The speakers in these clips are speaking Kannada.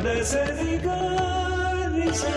సరిగా నిజా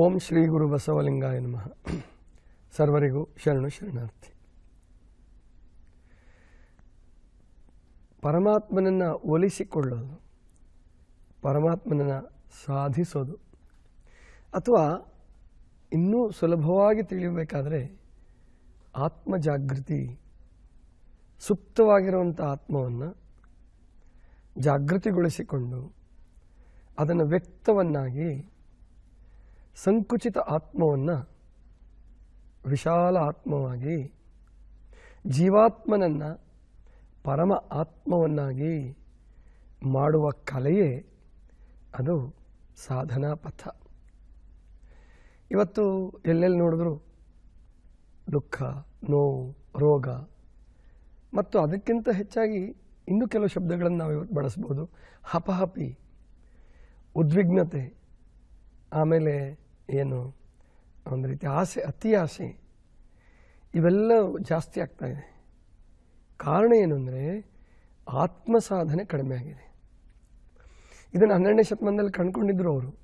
ಓಂ ಶ್ರೀ ಗುರು ಬಸವಲಿಂಗಾಯ ನಮಃ. ಸರ್ವರಿಗೂ ಶರಣು ಶರಣಾರ್ಥಿ. ಪರಮಾತ್ಮನನ್ನು ಒಲಿಸಿಕೊಳ್ಳೋದು, ಪರಮಾತ್ಮನನ್ನು ಸಾಧಿಸೋದು, ಅಥವಾ ಇನ್ನೂ ಸುಲಭವಾಗಿ ತಿಳಿಯಬೇಕಾದರೆ ಆತ್ಮ ಜಾಗೃತಿ ಸುಪ್ತವಾಗಿರುವಂಥ ಆತ್ಮವನ್ನು ಜಾಗೃತಿಗೊಳಿಸಿಕೊಂಡು ಅದನ್ನು ವ್ಯಕ್ತವನ್ನಾಗಿ ಸಂಕುಚಿತ ಆತ್ಮವನ್ನು ವಿಶಾಲ ಆತ್ಮವಾಗಿ, ಜೀವಾತ್ಮನನ್ನು ಪರಮ ಆತ್ಮವನ್ನಾಗಿ ಮಾಡುವ ಕಲೆಯೇ ಅದು ಸಾಧನಾ ಪಥ ಇವತ್ತು ಎಲ್ಲೆಲ್ಲಿ ನೋಡಿದ್ರು ದುಃಖ, ನೋವು, ರೋಗ ಮತ್ತು ಅದಕ್ಕಿಂತ ಹೆಚ್ಚಾಗಿ ಇನ್ನೂ ಕೆಲವು ಶಬ್ದಗಳನ್ನು ನಾವು ಇವತ್ತು ಬಳಸ್ಬೋದು ಹಪಹಪಿ, ಉದ್ವಿಗ್ನತೆ, ಆಮೇಲೆ ಏನು ಒಂದು ರೀತಿ ಆಸೆ, ಅತಿ ಆಸೆ. ಇವೆಲ್ಲ ಜಾಸ್ತಿ ಆಗ್ತಾ ಇದೆ. ಕಾರಣ ಏನು ಅಂದರೆ ಆತ್ಮ ಸಾಧನೆ ಕಡಿಮೆ ಆಗಿದೆ. ಇದನ್ನು ಹನ್ನೆರಡನೇ ಶತಮಾನದಲ್ಲಿ ಕಂಡುಕೊಂಡಿದ್ರು ಅವರು.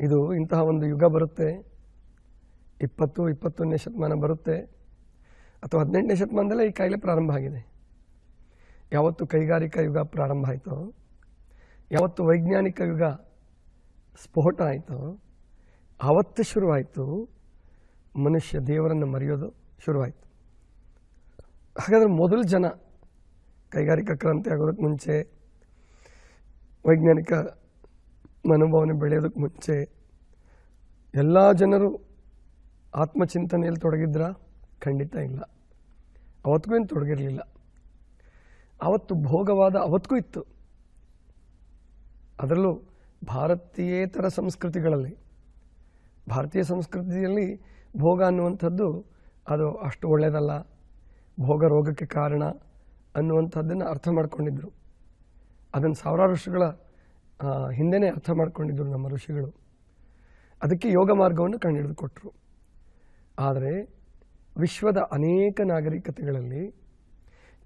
ಇದು ಇಂತಹ ಒಂದು ಯುಗ ಬರುತ್ತೆ. ಇಪ್ಪತ್ತು, ಇಪ್ಪತ್ತೊಂದನೇ ಶತಮಾನ ಬರುತ್ತೆ. ಅಥವಾ ಹದಿನೆಂಟನೇ ಶತಮಾನದಲ್ಲೇ ಈ ಕಾಯಿಲೆ ಪ್ರಾರಂಭ ಆಗಿದೆ. ಯಾವತ್ತು ಕೈಗಾರಿಕಾ ಯುಗ ಪ್ರಾರಂಭ ಆಯಿತೋ, ಯಾವತ್ತು ವೈಜ್ಞಾನಿಕ ಯುಗ ಸ್ಫೋಟ ಆಯಿತು. ಆವತ್ತು ಶುರುವಾಯಿತು. ಮನುಷ್ಯ ದೇವರನ್ನು ಮರೆಯೋದು ಶುರುವಾಯಿತು. ಹಾಗಾದರೆ ಮೊದಲು ಜನ ಕೈಗಾರಿಕಾ ಕ್ರಾಂತಿ ಆಗೋದಕ್ಕೆ ಮುಂಚೆ, ವೈಜ್ಞಾನಿಕ ಮನೋಭಾವನೆ ಬೆಳೆಯೋದಕ್ಕೆ ಮುಂಚೆ, ಎಲ್ಲ ಜನರು ಆತ್ಮಚಿಂತನೆಯಲ್ಲಿ ತೊಡಗಿದ್ರ? ಖಂಡಿತ ಇಲ್ಲ. ಅವತ್ತಿಗೂ ಏನು ತೊಡಗಿರಲಿಲ್ಲ. ಅವತ್ತು ಭೋಗವಾದ ಅವತ್ತಿಗೂ ಇತ್ತು. ಅದರಲ್ಲೂ ಭಾರತೀಯೇತರ ಸಂಸ್ಕೃತಿಗಳಲ್ಲಿ, ಭಾರತೀಯ ಸಂಸ್ಕೃತಿಯಲ್ಲಿ ಭೋಗ ಅನ್ನುವಂಥದ್ದು ಅದು ಅಷ್ಟು ಒಳ್ಳೆಯದಲ್ಲ. ಭೋಗ ರೋಗಕ್ಕೆ ಕಾರಣ ಅನ್ನುವಂಥದ್ದನ್ನು ಅರ್ಥ ಮಾಡಿಕೊಂಡಿದ್ದರು ಅದನ್ನು ಸಾವಿರಾರು ಋಷಿಗಳ ಹಿಂದೆನೇ ಅರ್ಥ ಮಾಡಿಕೊಂಡಿದ್ದರು ನಮ್ಮ ಋಷಿಗಳು. ಅದಕ್ಕೆ ಯೋಗ ಮಾರ್ಗವನ್ನು ಕಂಡುಹಿಡಿದು ಕೊಟ್ಟರು ಆದರೆ ವಿಶ್ವದ ಅನೇಕ ನಾಗರಿಕತೆಗಳಲ್ಲಿ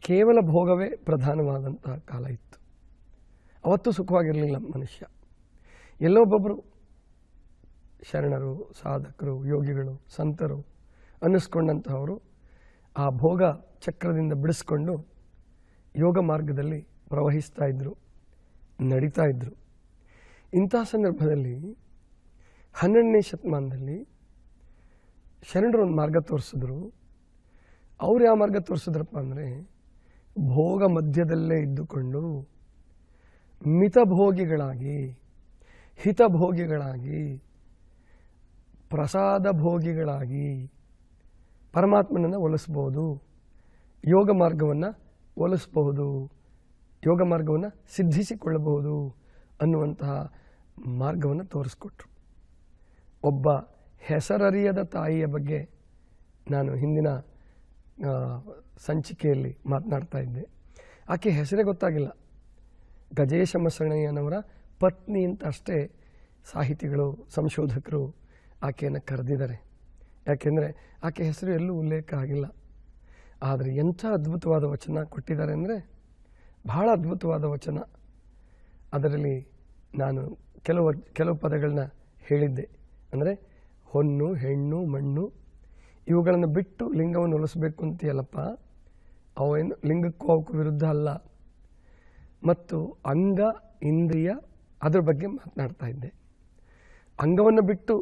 ಕೇವಲ ಭೋಗವೇ ಪ್ರಧಾನವಾದಂತಹ ಕಾಲ ಇತ್ತು. ಅವತ್ತು ಸುಖವಾಗಿರಲಿಲ್ಲ ಮನುಷ್ಯ. ಎಲ್ಲೊಬ್ಬೊಬ್ಬರು ಶರಣರು, ಸಾಧಕರು, ಯೋಗಿಗಳು, ಸಂತರು ಅನ್ನಿಸ್ಕೊಂಡಂತಹವರು ಆ ಭೋಗ ಚಕ್ರದಿಂದ ಬಿಡಿಸ್ಕೊಂಡು ಯೋಗ ಮಾರ್ಗದಲ್ಲಿ ಪ್ರವಹಿಸ್ತಾ ಇದ್ದರು ನಡೀತಾ ಇದ್ದರು ಇಂಥ ಸಂದರ್ಭದಲ್ಲಿ ಹನ್ನೆರಡನೇ ಶತಮಾನದಲ್ಲಿ ಶರಣರು ಒಂದು ಮಾರ್ಗ ತೋರಿಸಿದ್ರು. ಅವ್ರು ಯಾವ ಮಾರ್ಗ ತೋರಿಸಿದ್ರಪ್ಪ ಅಂದರೆ ಭೋಗ ಮಧ್ಯದಲ್ಲೇ ಇದ್ದುಕೊಂಡು ಮಿತಭೋಗಿಗಳಾಗಿ ಹಿತಭೋಗಿಗಳಾಗಿ ಪ್ರಸಾದ ಭೋಗಿಗಳಾಗಿ ಪರಮಾತ್ಮನನ್ನು ಒಲಿಸ್ಬೋದು, ಯೋಗ ಮಾರ್ಗವನ್ನು ಒಲಿಸ್ಬಹುದು ಯೋಗ ಮಾರ್ಗವನ್ನು ಸಿದ್ಧಿಸಿಕೊಳ್ಳಬಹುದು ಅನ್ನುವಂತಹ ಮಾರ್ಗವನ್ನು ತೋರಿಸ್ಕೊಟ್ರು. ಒಬ್ಬ ಹೆಸರರಿಯದ ತಾಯಿಯ ಬಗ್ಗೆ ನಾನು ಹಿಂದಿನ ಸಂಚಿಕೆಯಲ್ಲಿ ಮಾತನಾಡ್ತಾ ಇದ್ದೆ. ಆಕೆ ಹೆಸರೇ ಗೊತ್ತಾಗಿಲ್ಲ. ಗಜೇಶ ಮಸಣಯ್ಯನವರ ಪತ್ನಿ ಅಂತ ಅಷ್ಟೇ ಸಾಹಿತಿಗಳು, ಸಂಶೋಧಕರು ಆಕೆಯನ್ನು ಕರೆದಿದ್ದಾರೆ. ಯಾಕೆಂದರೆ ಆಕೆ ಹೆಸರು ಎಲ್ಲೂ ಉಲ್ಲೇಖ ಆಗಿಲ್ಲ. ಆದರೆ ಎಂಥ ಅದ್ಭುತವಾದ ವಚನ ಕೊಟ್ಟಿದ್ದಾರೆ ಅಂದರೆ ಬಹಳ ಅದ್ಭುತವಾದ ವಚನ. ಅದರಲ್ಲಿ ನಾನು ಕೆಲವು ಕೆಲವು ಪದಗಳನ್ನ ಹೇಳಿದ್ದೆ. ಅಂದರೆ ಹೊನ್ನು, ಹೆಣ್ಣು, ಮಣ್ಣು, ಇವುಗಳನ್ನು ಬಿಟ್ಟು ಲಿಂಗವನ್ನು ಉಳಿಸ್ಬೇಕು ಅಂತೀಯಲ್ಲಪ್ಪ ಅವೇನು ಲಿಂಗಕ್ಕೂ ಅವಕ್ಕೂ ವಿರುದ್ಧ ಅಲ್ಲ. ಮತ್ತು ಅಂಗ, ಇಂದ್ರಿಯ ಅದ್ರ ಬಗ್ಗೆ ಮಾತನಾಡ್ತಾ ಇದ್ದೆ. ಅಂಗವನ್ನು ಬಿಟ್ಟು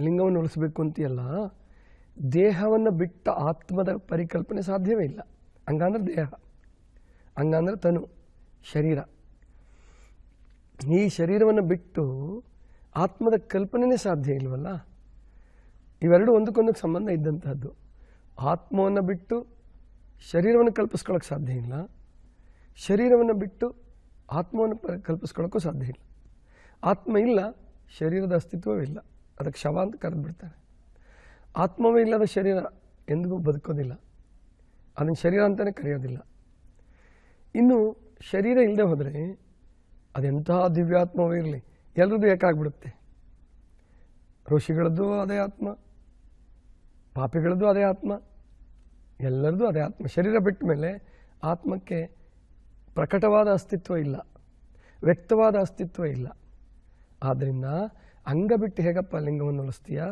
ಲಿಂಗವನ್ನು ಉಳಿಸ್ಬೇಕು ಅಂತೀಯಲ್ಲ, ದೇಹವನ್ನು ಬಿಟ್ಟ ಆತ್ಮದ ಪರಿಕಲ್ಪನೆ ಸಾಧ್ಯವೇ ಇಲ್ಲ. ಹಂಗಂದ್ರೆ ದೇಹ, ಹಂಗಂದ್ರೆ ತನು, ಶರೀರ. ಈ ಶರೀರವನ್ನು ಬಿಟ್ಟು ಆತ್ಮದ ಕಲ್ಪನೆನೇ ಸಾಧ್ಯ ಇಲ್ವಲ್ಲ? ಇವೆರಡು ಒಂದಕ್ಕೊಂದಕ್ಕೆ ಸಂಬಂಧ ಇದ್ದಂತಹದ್ದು. ಆತ್ಮವನ್ನು ಬಿಟ್ಟು ಶರೀರವನ್ನು ಕಲ್ಪಿಸ್ಕೊಳ್ಳೋಕ್ಕೆ ಸಾಧ್ಯ ಇಲ್ಲ. ಶರೀರವನ್ನು ಬಿಟ್ಟು ಆತ್ಮವನ್ನು ಕಲ್ಪಿಸ್ಕೊಳ್ಳೋಕ್ಕೂ ಸಾಧ್ಯ ಇಲ್ಲ. ಆತ್ಮ ಇಲ್ಲ, ಶರೀರದ ಅಸ್ತಿತ್ವವೇ ಇಲ್ಲ. ಅದಕ್ಕೆ ಶವ ಅಂತ ಕರೆದು ಬಿಡ್ತಾರೆ. ಆತ್ಮವೇ ಇಲ್ಲದ ಶರೀರ ಎಂದಿಗೂ ಬದುಕೋದಿಲ್ಲ. ಅದನ್ನು ಶರೀರ ಅಂತಲೇ ಕರೆಯೋದಿಲ್ಲ. ಇನ್ನು ಶರೀರ ಇಲ್ಲದೆ ಹೋದರೆ ಅದೆಂತಹ ದಿವ್ಯಾತ್ಮವೇ ಇರಲಿ. ಎಲ್ಲರದ್ದು ಏಕಾಗ್ಬಿಡುತ್ತೆ ಋಷಿಗಳದ್ದು ಅದೇ ಆತ್ಮ, ಪಾಪಿಗಳದ್ದು ಅದೇ ಆತ್ಮ, ಎಲ್ಲರದ್ದು ಅದೇ ಆತ್ಮ. ಶರೀರ ಬಿಟ್ಟ ಮೇಲೆ ಆತ್ಮಕ್ಕೆ ಪ್ರಕಟವಾದ ಅಸ್ತಿತ್ವ ಇಲ್ಲ, ವ್ಯಕ್ತವಾದ ಅಸ್ತಿತ್ವ ಇಲ್ಲ. ಆದ್ದರಿಂದ ಅಂಗ ಬಿಟ್ಟು ಹೇಗಪ್ಪ ಲಿಂಗವನ್ನು ಉಳಿಸ್ತೀಯ?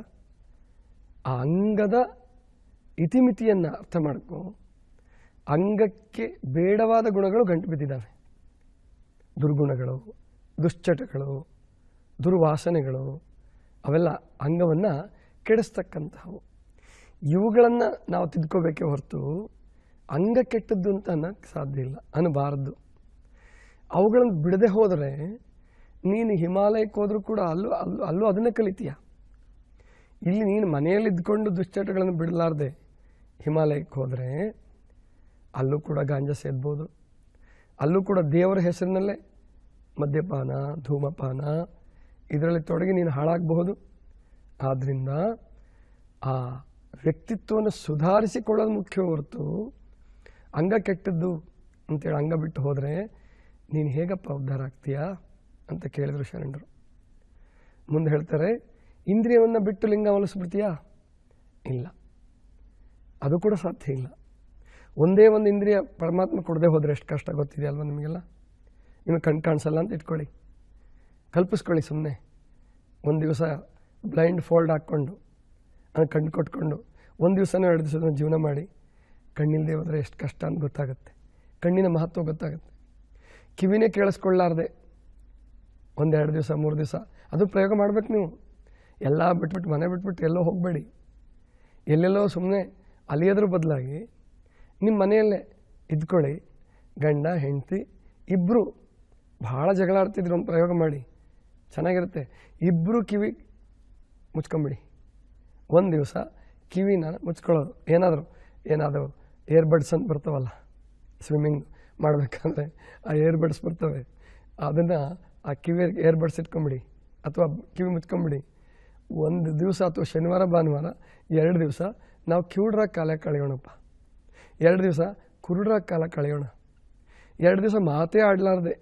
ಆ ಅಂಗದ ಇತಿಮಿತಿಯನ್ನು ಅರ್ಥ ಮಾಡಿಕೊ. ಅಂಗಕ್ಕೆ ಬೇಡವಾದ ಗುಣಗಳು ಗಂಟು ಬಿದ್ದಿದ್ದಾವೆ. ದುರ್ಗುಣಗಳು, ದುಶ್ಚಟಗಳು, ದುರ್ವಾಸನೆಗಳು, ಅವೆಲ್ಲ ಅಂಗವನ್ನು ಕೆಡಿಸ್ತಕ್ಕಂತಹವು ಇವುಗಳನ್ನು ನಾವು ತಿದ್ಕೋಬೇಕೇ ಹೊರತು ಅಂಗ ಕೆಟ್ಟದ್ದು ಅಂತ ಅನ್ನೋಕ್ಕೆ ಸಾಧ್ಯ ಇಲ್ಲ. ಅನ್ನಬಾರದು ಅವುಗಳನ್ನು ಬಿಡದೆ ಹೋದರೆ ನೀನು ಹಿಮಾಲಯಕ್ಕೆ ಹೋದರೂ ಕೂಡ ಅಲ್ಲೂ ಅಲ್ಲೂ ಅಲ್ಲೂ ಅದನ್ನೇ ಕಲಿತೀಯ. ಇಲ್ಲಿ ನೀನು ಮನೆಯಲ್ಲಿ ಇದ್ಕೊಂಡು ದುಶ್ಚಟಗಳನ್ನು ಬಿಡಲಾರ್ದೆ ಹಿಮಾಲಯಕ್ಕೆ ಹೋದರೆ ಅಲ್ಲೂ ಕೂಡ ಗಾಂಜಾ ಸೇದ್ಬೋದು. ಅಲ್ಲೂ ಕೂಡ ದೇವರ ಹೆಸರಿನಲ್ಲೇ ಮದ್ಯಪಾನ, ಧೂಮಪಾನ, ಇದರಲ್ಲಿ ತೊಡಗಿ ನೀನು ಹಾಳಾಗಬಹುದು. ಆದ್ದರಿಂದ ಆ ವ್ಯಕ್ತಿತ್ವವನ್ನು ಸುಧಾರಿಸಿಕೊಳ್ಳೋದು ಮುಖ್ಯ ಹೊರತು ಅಂಗ ಕೆಟ್ಟದ್ದು ಅಂತೇಳಿ ಅಂಗ ಬಿಟ್ಟು ಹೋದರೆ ನೀನು ಹೇಗಪ್ಪ ಉದ್ಧಾರ ಆಗ್ತೀಯಾ? ಅಂತ ಕೇಳಿದರು ಶರಣರು. ಮುಂದೆ ಹೇಳ್ತಾರೆ, ಇಂದ್ರಿಯವನ್ನು ಬಿಟ್ಟು ಲಿಂಗ ಒಲಿಸ್ಬಿಡ್ತೀಯಾ ಇಲ್ಲ. ಅದು ಕೂಡ ಸಾಧ್ಯ ಇಲ್ಲ. ಒಂದೇ ಒಂದು ಇಂದ್ರಿಯ ಪರಮಾತ್ಮ ಕೊಡದೆ ಹೋದರೆ ಎಷ್ಟು ಕಷ್ಟ ಗೊತ್ತಿದೆ ಅಲ್ವಾ ನಿಮಗೆಲ್ಲ? ನಿಮಗೆ ಕಣ್ ಕಾಣಿಸಲ್ಲ ಅಂತ ಇಟ್ಕೊಳ್ಳಿ. ಕಲ್ಪಿಸ್ಕೊಳ್ಳಿ ಸುಮ್ಮನೆ ಒಂದು ದಿವಸ ಬ್ಲೈಂಡ್ ಫೋಲ್ಡ್ ಹಾಕ್ಕೊಂಡು ಕಣ್ಣು ಕೊಟ್ಕೊಂಡು, ಒಂದು ದಿವಸನೂ ಎರಡು ದಿವಸ ಜೀವನ ಮಾಡಿ ಕಣ್ಣಿಲ್ಲದೆ ಹೋದರೆ ಎಷ್ಟು ಕಷ್ಟ ಅಂತ ಗೊತ್ತಾಗುತ್ತೆ. ಕಣ್ಣಿನ ಮಹತ್ವ ಗೊತ್ತಾಗುತ್ತೆ. ಕಿವಿನೇ ಕೇಳಿಸ್ಕೊಳ್ಳಾರ್ದೆ ಒಂದೆರಡು ದಿವಸ, ಮೂರು ದಿವಸ. ಅದು ಪ್ರಯೋಗ ಮಾಡ್ಬೇಕು ನೀವು. ಎಲ್ಲ ಬಿಟ್ಬಿಟ್ಟು, ಮನೆ ಬಿಟ್ಬಿಟ್ಟು ಎಲ್ಲೋ ಹೋಗಬೇಡಿ. ಎಲ್ಲೆಲ್ಲೋ ಸುಮ್ಮನೆ ಅಲಿಯೋದ್ರ ಬದಲಾಗಿ ನಿಮ್ಮ ಮನೆಯಲ್ಲೇ ಇದ್ಕೊಳ್ಳಿ. ಗಂಡ, ಹೆಂಡತಿ ಇಬ್ಬರು ಭಾಳ ಜಗಳ ಆಡ್ತಿದ್ರು, ಒಂದು ಪ್ರಯೋಗ ಮಾಡಿ. ಚೆನ್ನಾಗಿರುತ್ತೆ. ಇಬ್ಬರು ಕಿವಿ ಮುಚ್ಕೊಂಬಿಡಿ. ಒಂದು ದಿವಸ ಕಿವಿನ ಮುಚ್ಕೊಳ್ಳೋದು. ಏನಾದರೂ ಏನಾದರೂ ಏರ್ಬಡ್ಸ್ ಅಂತ ಬರ್ತಾವಲ್ಲ, ಸ್ವಿಮ್ಮಿಂಗ್ ಮಾಡಬೇಕಂದ್ರೆ ಆ ಏರ್ಬಡ್ಸ್ ಬರ್ತವೆ. ಅದನ್ನು ಆ ಕಿವಿ ಏರ್ಬಡ್ಸ್ ಇಟ್ಕೊಂಬಿಡಿ ಅಥವಾ ಕಿವಿ ಮುಚ್ಕೊಂಬಿಡಿ. ಒಂದು ದಿವಸ ಅಥವಾ ಶನಿವಾರ, ಭಾನುವಾರ, ಎರಡು ದಿವಸ ನಾವು ಕ್ಯೂಡ್ರ ಕಾಲ ಕಳೆಯೋಣಪ್ಪ. ಎರಡು ದಿವಸ ಕುರುಡ್ರ ಕಾಲ ಕಳೆಯೋಣ. ಎರಡು ದಿವಸ ಮಾತೇ ಆಡಲಾರ್ದೆ,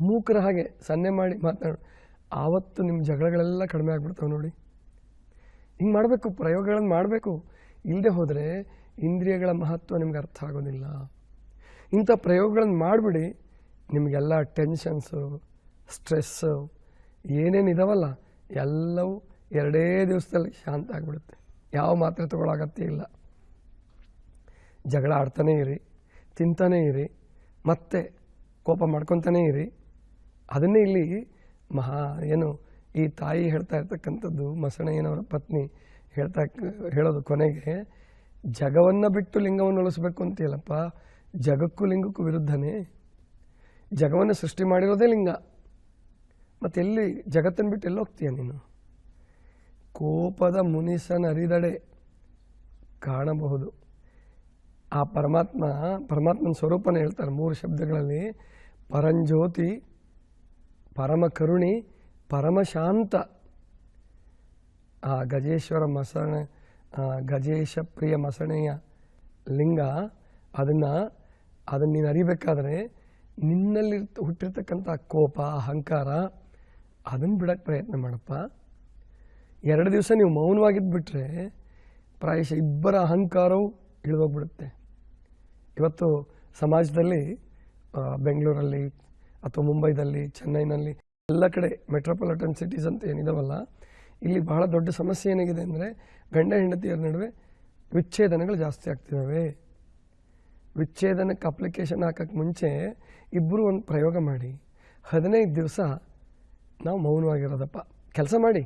ಮೂಕರ ಹಾಗೆ ಸನ್ನೆ ಮಾಡಿ ಮಾತಾಡೋಣ ಆವತ್ತು ನಿಮ್ಮ ಜಗಳಗಳೆಲ್ಲ ಕಡಿಮೆ ಆಗ್ಬಿಡ್ತಾವೆ ನೋಡಿ. ಹಿಂಗೆ ಮಾಡಬೇಕು ಪ್ರಯೋಗಗಳನ್ನು ಮಾಡಬೇಕು. ಇಲ್ಲದೆ ಹೋದರೆ ಇಂದ್ರಿಯಗಳ ಮಹತ್ವ ನಿಮ್ಗೆ ಅರ್ಥ ಆಗೋದಿಲ್ಲ. ಇಂಥ ಪ್ರಯೋಗಗಳನ್ನು ಮಾಡಿಬಿಡಿ, ನಿಮಗೆಲ್ಲ ಟೆನ್ಷನ್ಸು ಸ್ಟ್ರೆಸ್ಸು, ಏನೇನು ಇದಾವಲ್ಲ, ಎಲ್ಲವೂ ಎರಡೇ ದಿವಸದಲ್ಲಿ ಶಾಂತ ಆಗಿಬಿಡುತ್ತೆ. ಯಾವ ಮಾತ್ರೆ ತಗೊಳ್ಳೋ ಇಲ್ಲ. ಜಗಳ ಆಡ್ತಾನೇ ಇರಿ, ತಿಂತಾನೇ ಇರಿ, ಮತ್ತೆ ಕೋಪ ಮಾಡ್ಕೊತಾನೇ ಇರಿ. ಅದನ್ನೇ ಇಲ್ಲಿ ಮಹಾ, ಏನು ಈ ತಾಯಿ ಹೇಳ್ತಾ ಇರ್ತಕ್ಕಂಥದ್ದು, ಮಸಣಯ್ಯನವರ ಪತ್ನಿ ಹೇಳ್ತಾ ಹೇಳೋದು ಕೊನೆಗೆ, ಜಗವನ್ನು ಬಿಟ್ಟು ಲಿಂಗವನ್ನು ಉಳಿಸ್ಬೇಕು ಅಂತೀಯಲ್ಲಪ್ಪ, ಜಗಕ್ಕೂ ಲಿಂಗಕ್ಕೂ ವಿರುದ್ಧನೇ? ಜಗವನ್ನು ಸೃಷ್ಟಿ ಮಾಡಿರೋದೇ ಲಿಂಗ. ಮತ್ತೆ ಎಲ್ಲಿ ಜಗತ್ತನ್ನು ಬಿಟ್ಟು ಎಲ್ಲಿ ಹೋಗ್ತೀಯ ನೀನು? ಕೋಪದ ಮುನಿಸನ ಅರಿದಡೆ ಕಾಣಬಹುದು. ಆ ಪರಮಾತ್ಮ, ಪರಮಾತ್ಮನ ಸ್ವರೂಪನ ಹೇಳ್ತಾರೆ ಮೂರು ಶಬ್ದಗಳಲ್ಲಿ. ಪರಂಜ್ಯೋತಿ, ಪರಮ ಕರುಣಿ ಪರಮಶಾಂತ ಆ ಗಜೇಶ್ವರ ಮಸಣ ಗಜೇಶ ಪ್ರಿಯ ಮಸಣೆಯ ಲಿಂಗ, ಅದನ್ನು ಅದನ್ನು ನೀನು ಅರಿಬೇಕಾದ್ರೆ ನಿನ್ನಲ್ಲಿ ಹುಟ್ಟಿರ್ತಕ್ಕಂಥ ಕೋಪ, ಅಹಂಕಾರ ಅದನ್ನು ಬಿಡೋಕ್ಕೆ ಪ್ರಯತ್ನ ಮಾಡಪ್ಪ. ಎರಡು ದಿವಸ ನೀವು ಮೌನವಾಗಿದ್ದುಬಿಟ್ರೆ ಪ್ರಾಯಶಃ ಇಬ್ಬರ ಅಹಂಕಾರವು ಇಳಿದೋಗ್ಬಿಡುತ್ತೆ. ಇವತ್ತು ಸಮಾಜದಲ್ಲಿ ಬೆಂಗಳೂರಲ್ಲಿ ಅಥವಾ ಮುಂಬೈದಲ್ಲಿ, ಚೆನ್ನೈನಲ್ಲಿ ಎಲ್ಲ ಕಡೆ ಮೆಟ್ರೋಪಾಲಿಟನ್ ಸಿಟೀಸ್ ಅಂತ ಏನಿದಾವಲ್ಲ, ಇಲ್ಲಿ ಬಹಳ ದೊಡ್ಡ ಸಮಸ್ಯೆ ಏನಾಗಿದೆ ಅಂದರೆ ಗಂಡ ಹೆಂಡತಿಯರ ನಡುವೆ ವಿಚ್ಛೇದನಗಳು ಜಾಸ್ತಿ ಆಗ್ತಿದ್ದಾವೆ ವಿಚ್ಛೇದನಕ್ಕೆ ಅಪ್ಲಿಕೇಶನ್ ಹಾಕೋಕ್ಕೆ ಮುಂಚೆ ಇಬ್ಬರು ಒಂದು ಪ್ರಯೋಗ ಮಾಡಿ. ಹದಿನೈದು ದಿವಸ ನಾವು ಮೌನವಾಗಿರೋದಪ್ಪ. ಕೆಲಸ ಮಾಡಿ.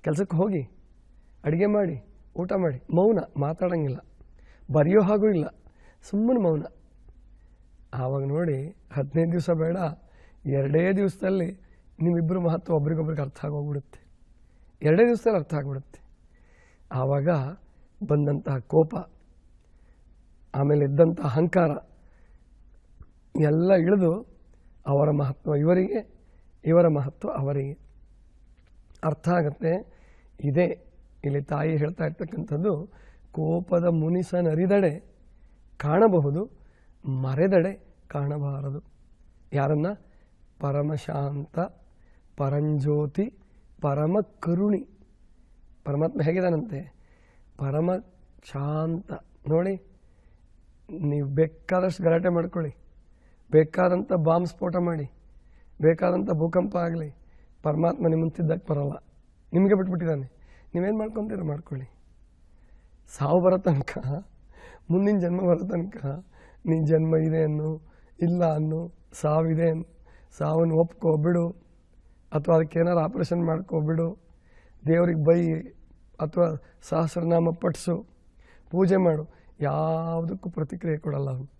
ಕೆಲಸಕ್ಕೆ ಹೋಗಿ. ಅಡುಗೆ ಮಾಡಿ. ಊಟ ಮಾಡಿ. ಮೌನ. ಮಾತಾಡೋಂಗಿಲ್ಲ. ಬರೆಯೋ ಹಾಗೂ ಇಲ್ಲ. ಸುಮ್ಮನೆ ಮೌನ. ಆವಾಗ ನೋಡಿ, ಹದಿನೈದು ದಿವಸ ಬೇಡ. ಎರಡೇ ದಿವಸದಲ್ಲಿ ನಿಮ್ಮಿಬ್ಬರು ಮಹತ್ವ ಒಬ್ರಿಗೊಬ್ರಿಗೆ ಅರ್ಥ ಆಗೋಗ್ಬಿಡುತ್ತೆ. ಎರಡೇ ದಿವಸದಲ್ಲಿ ಅರ್ಥ ಆಗಿಬಿಡುತ್ತೆ. ಆವಾಗ ಬಂದಂತಹ ಕೋಪ, ಆಮೇಲೆ ಇದ್ದಂಥ ಅಹಂಕಾರ, ಎಲ್ಲ ಇಳಿದು ಅವರ ಮಹತ್ವ ಇವರಿಗೆ ಇವರ ಮಹತ್ವ ಅವರಿಗೆ. ಅರ್ಥ ಆಗುತ್ತೆ? ಇದೇ. ಇಲ್ಲಿ ತಾಯಿ ಹೇಳ್ತಾ ಇರ್ತಕ್ಕಂಥದ್ದು, ಕೋಪದ ಮುನಿಸನರಿದಡೆ ಕಾಣಬಹುದು, ಮರೆದಡೆ ಕಾಣಬಾರದು. ಯಾರನ್ನ? ಪರಮಶಾಂತ, ಪರಂಜ್ಯೋತಿ, ಪರಮ ಕರುಣಿ. ಪರಮಾತ್ಮ ಹೇಗಿದ್ದಾನಂತೆ? ಪರಮ ಶಾಂತ. ನೋಡಿ, ನೀವು ಬೇಕಾದಷ್ಟು ಗಲಾಟೆ ಮಾಡ್ಕೊಳ್ಳಿ. ಬೇಕಾದಂಥ ಬಾಂಬ್ ಸ್ಫೋಟ ಮಾಡಿ. ಬೇಕಾದಂಥ ಭೂಕಂಪ ಆಗಲಿ, ಪರಮಾತ್ಮ ನಿಮ್ಮನ್ನು ತಿದ್ದಕ್ಕೆ ಬರೋಲ್ಲ. ನಿಮಗೆ ಬಿಟ್ಬಿಟ್ಟಿದ್ದಾನೆ. ನೀವೇನು ಮಾಡ್ಕೊಂತೀರ? ಮಾಡ್ಕೊಳ್ಳಿ. ಸಾವು ಬರೋ ತನಕ, ಮುಂದಿನ ಜನ್ಮ ಬರೋ ತನಕ ನಿನ್ನ ಜನ್ಮ ಇದೆ ಅನ್ನು, ಇಲ್ಲ ಅನ್ನು, ಸಾವಿದೆ ಅನ್ನು, ಸಾವನ್ನು ಒಪ್ಕೋ, ಬಿಡು. ಅಥವಾ ಅದಕ್ಕೆ ಏನಾದ್ರು ಆಪ್ರೇಷನ್ ಮಾಡ್ಕೋಬಿಡು ದೇವ್ರಿಗೆ ಬೈ, ಅಥವಾ ಸಹಸ್ರನಾಮ ಪಟ್ಸು ಪೂಜೆ ಮಾಡು. ಯಾವುದಕ್ಕೂ ಪ್ರತಿಕ್ರಿಯೆ ಕೊಡಲ್ಲ ಅವನು.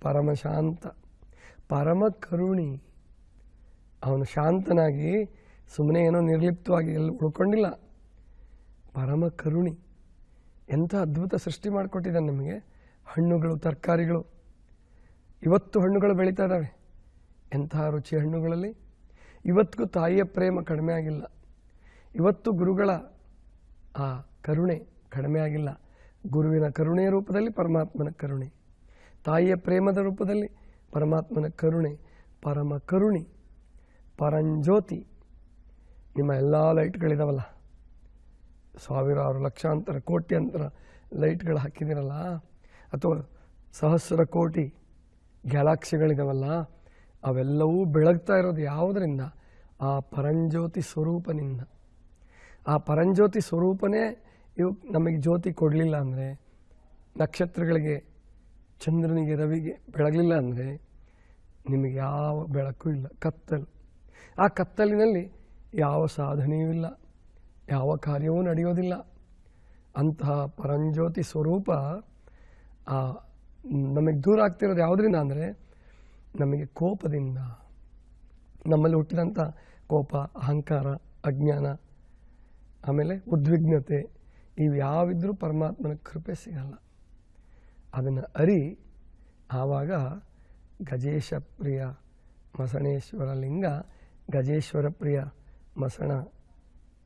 ಪರಮ ಶಾಂತ. ಪರಮ ಕರುಣಿ. ಅವನು ಶಾಂತನಾಗಿ ಸುಮ್ಮನೆ ಏನೋ ನಿರ್ಲಿಪ್ತವಾಗಿ ಎಲ್ಲಿ ಉಳ್ಕೊಂಡಿಲ್ಲ. ಪರಮ ಕರುಣಿ. ಎಂಥ ಅದ್ಭುತ ಸೃಷ್ಟಿ ಮಾಡಿಕೊಟ್ಟಿದ್ದಾನೆ ನಮಗೆ. ಹಣ್ಣುಗಳು, ತರಕಾರಿಗಳು. ಇವತ್ತು ಹಣ್ಣುಗಳು ಬೆಳೀತಾ ಇದ್ದಾವೆ. ಎಂತಹ ರುಚಿ ಹಣ್ಣುಗಳಲ್ಲಿ. ಇವತ್ತಿಗೂ ತಾಯಿಯ ಪ್ರೇಮ ಕಡಿಮೆ ಆಗಿಲ್ಲ. ಇವತ್ತು ಗುರುಗಳ ಆ ಕರುಣೆ ಕಡಿಮೆ ಆಗಿಲ್ಲ. ಗುರುವಿನ ಕರುಣೆಯ ರೂಪದಲ್ಲಿ ಪರಮಾತ್ಮನ ಕರುಣೆ. ತಾಯಿಯ ಪ್ರೇಮದ ರೂಪದಲ್ಲಿ ಪರಮಾತ್ಮನ ಕರುಣೆ. ಪರಮ ಕರುಣಿ. ಪರಂಜ್ಯೋತಿ, ನಿಮ್ಮ ಎಲ್ಲ ಲೈಟ್ಗಳಿದಾವಲ್ಲ? ಸಾವಿರಾರು ಲಕ್ಷಾಂತರ, ಕೋಟ್ಯಂತರ ಲೈಟ್ಗಳು ಹಾಕಿದ್ದೀರಲ್ಲ? ಅಥವಾ ಸಹಸ್ರ ಕೋಟಿ ಗ್ಯಾಲಾಕ್ಸಿಗಳಿದಾವಲ್ಲ? ಅವೆಲ್ಲವೂ ಬೆಳಗ್ತಾ ಇರೋದು ಯಾವುದರಿಂದ? ಆ ಪರಂಜ್ಯೋತಿ ಸ್ವರೂಪನಿಂದ. ಆ ಪರಂಜ್ಯೋತಿ ಸ್ವರೂಪನೇ ಇವು ನಮಗೆ ಜ್ಯೋತಿ ಕೊಡಲಿಲ್ಲ ಅಂದರೆ, ನಕ್ಷತ್ರಗಳಿಗೆ, ಚಂದ್ರನಿಗೆ, ರವಿಗೆ ಬೆಳಗಲಿಲ್ಲ ಅಂದರೆ, ನಿಮಗೆ ಯಾವ ಬೆಳಕು ಇಲ್ಲ, ಕತ್ತಲು. ಆ ಕತ್ತಲಿನಲ್ಲಿ ಯಾವ ಸಾಧನೆಯೂ ಇಲ್ಲ, ಯಾವ ಕಾರ್ಯವೂ ನಡೆಯೋದಿಲ್ಲ. ಅಂತಹ ಪರಂಜ್ಯೋತಿ ಸ್ವರೂಪ ಆ ನಮಗೆ ದೂರ ಆಗ್ತಿರೋದು ಯಾವುದರಿಂದ ಅಂದರೆ ನಮಗೆ ಕೋಪದಿಂದ. ನಮ್ಮಲ್ಲಿ ಹುಟ್ಟಿದಂಥ ಕೋಪ, ಅಹಂಕಾರ, ಅಜ್ಞಾನ, ಆಮೇಲೆ ಉದ್ವಿಗ್ನತೆ ಇವು ಯಾವಿದ್ರೂ ಪರಮಾತ್ಮನ ಕೃಪೆ ಸಿಗಲ್ಲ. ಅದನ್ನು ಅರಿ, ಆವಾಗ ಗಜೇಶ ಪ್ರಿಯ ಮಸಣೇಶ್ವರ ಲಿಂಗ ಗಜೇಶ್ವರ ಪ್ರಿಯ ಮಸಣ,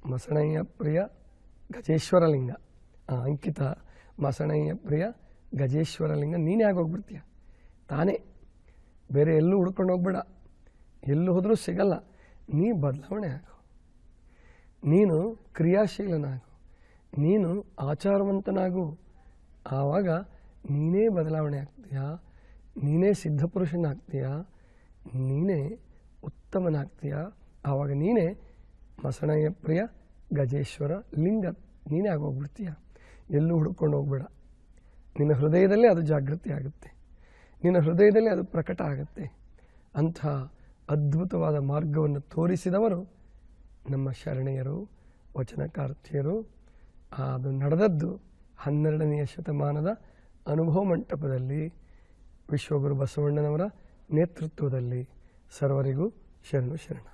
ಮಸಣಯ್ಯ ಪ್ರಿಯ ಗಜೇಶ್ವರಲಿಂಗ. ಅಂಕಿತ ಮಸಣಯ್ಯ ಪ್ರಿಯ ಗಜೇಶ್ವರಲಿಂಗ. ನೀನೇ ಆಗೋಗ್ಬಿಡ್ತೀಯ? ತಾನೇ. ಬೇರೆ ಎಲ್ಲೂ ಹುಡ್ಕೊಂಡು ಹೋಗ್ಬೇಡ. ಎಲ್ಲೂ ಹೋದರೂ ಸಿಗಲ್ಲ. ನೀ ಬದಲಾವಣೆ ಆಗು. ನೀನು ಕ್ರಿಯಾಶೀಲನಾಗು. ನೀನು ಆಚಾರವಂತನಾಗು. ಆವಾಗ ನೀನೇ ಬದಲಾವಣೆ ಆಗ್ತೀಯಾ? ನೀನೇ ಸಿದ್ಧಪುರುಷನಾಗ್ತೀಯಾ? ನೀನೇ ಉತ್ತಮನಾಗ್ತೀಯಾ ಆವಾಗ ನೀನೇ ಮಸಣಯ್ಯ ಪ್ರಿಯ ಗಜೇಶ್ವರ ಲಿಂಗ. ನೀನೇ ಆಗೋಗ್ಬಿಡ್ತೀಯ? ಎಲ್ಲೂ ಹುಡ್ಕೊಂಡು ಹೋಗ್ಬೇಡ. ನಿನ್ನ ಹೃದಯದಲ್ಲೇ ಅದು ಜಾಗೃತಿ ಆಗುತ್ತೆ. ನಿನ್ನ ಹೃದಯದಲ್ಲಿ ಅದು ಪ್ರಕಟ ಆಗುತ್ತೆ. ಅಂಥ ಅದ್ಭುತವಾದ ಮಾರ್ಗವನ್ನು ತೋರಿಸಿದವರು ನಮ್ಮ ಶರಣೆಯರು, ವಚನಕಾರ್ತಿಯರು. ಅದು ನಡೆದದ್ದು ಹನ್ನೆರಡನೆಯ ಶತಮಾನದ ಅನುಭವ ಮಂಟಪದಲ್ಲಿ ವಿಶ್ವಗುರು ಬಸವಣ್ಣನವರ ನೇತೃತ್ವದಲ್ಲಿ. ಸರ್ವರಿಗೂ ಶರಣು ಶರಣ